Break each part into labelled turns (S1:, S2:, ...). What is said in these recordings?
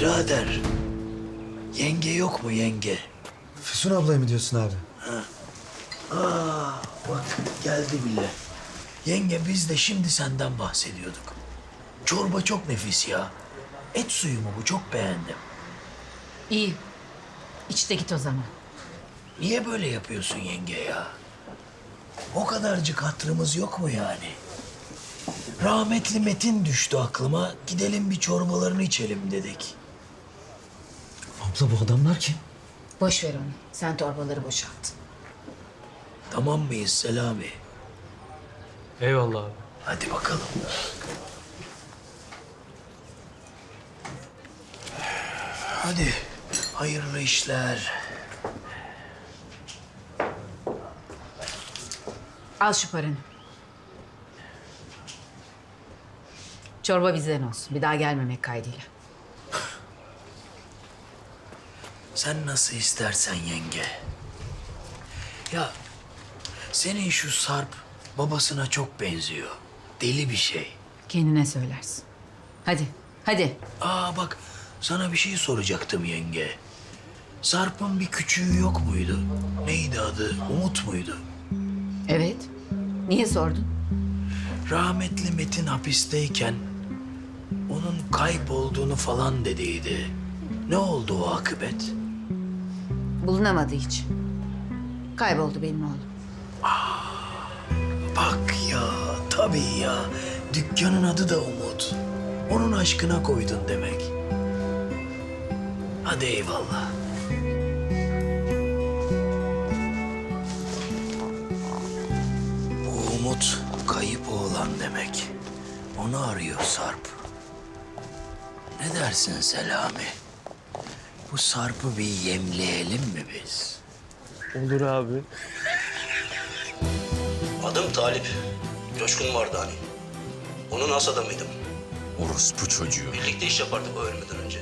S1: Birader. Yenge yok mu yenge?
S2: Füsun ablayı mı diyorsun abi?
S1: Aa, bak geldi bile. Yenge biz de şimdi senden bahsediyorduk. Çorba çok nefis ya. Et suyu mu bu? Çok beğendim.
S3: İyi. İçte git o zaman.
S1: Niye böyle yapıyorsun yenge ya? O kadarcık hatırımız yok mu yani? Rahmetli Metin düştü aklıma. Gidelim bir çorbalarını içelim dedik.
S2: Abla bu adamlar kim?
S3: Boş ver onu. Sen torbaları boşalt.
S1: Tamam mıyız Selami?
S4: Eyvallah abi.
S1: Hadi bakalım. Hadi. Hayırlı işler.
S3: Al şu paranı. Çorba bizden olsun. Bir daha gelmemek kaydıyla.
S1: Sen nasıl istersen yenge. Ya senin şu Sarp babasına çok benziyor. Deli bir şey.
S3: Kendine söylersin. Hadi, hadi.
S1: Aa bak sana bir şey soracaktım yenge. Sarp'ın bir küçüğü yok muydu? Neydi adı? Umut muydu?
S3: Evet. Niye sordun?
S1: Rahmetli Metin hapisteyken onun kaybolduğunu falan dediydi. Ne oldu o akıbet?
S3: Bulunamadı hiç. Kayboldu benim oğlum.
S1: Bak ya, tabii ya. Dükkanın adı da Umut. Onun aşkına koydun demek. Hadi eyvallah. Bu Umut kayıp oğlan demek. Onu arıyor Sarp. Ne dersin Selami? Bu Sarp'ı bir yemleyelim mi biz?
S4: Olur abi.
S5: Adım Talip. Coşkun vardı hani. Onun as adamıydım.
S6: Orospu çocuğu.
S5: Birlikte iş yapardık o ölmeden önce.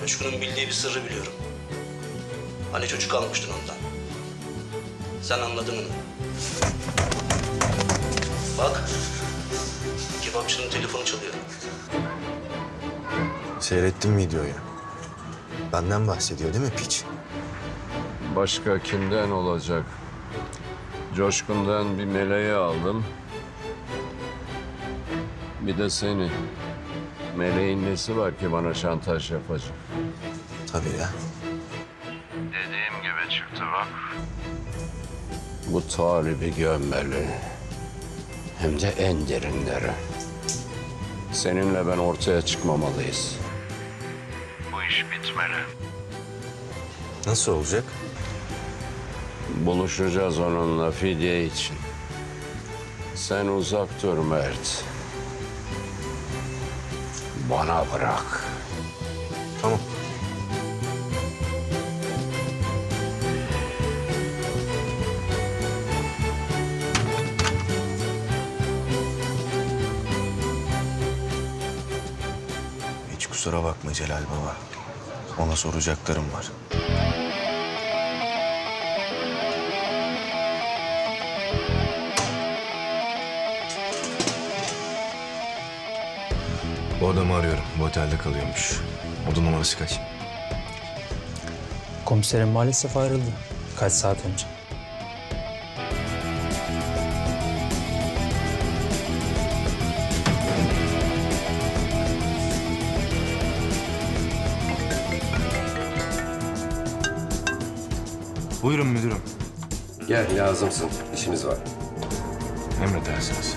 S5: Coşkun'un bildiği bir sırrı biliyorum. Hani çocuk almıştın ondan. Sen anladın onu. Bak. Kebapçının telefonu çalıyor.
S6: Seyrettin videoyu. Benden bahsediyor değil mi piç?
S7: Başka kimden olacak? Coşkun'dan bir meleği aldım. Bir de seni. Meleğin nesi var ki bana şantaj yapacak?
S6: Tabii ya.
S7: Dediğim gibi çıktı bak. Bu talibi gömmeli. Hem de en derinlere. Seninle ben ortaya çıkmamalıyız. İş bitmeli.
S6: Nasıl olacak?
S7: Buluşacağız onunla fidye için. Sen uzak dur Mert. Bana bırak.
S6: Tamam. Hiç kusura bakma Celal Baba. Ona soracaklarım var. Bu adamı arıyorum. Bu otelde kalıyormuş. Oda numarası kaç?
S8: Komiserim maalesef ayrıldı. Kaç saat önce.
S6: Buyurun müdürüm.
S9: Gel lazımsın. İşimiz var.
S6: Emredersiniz.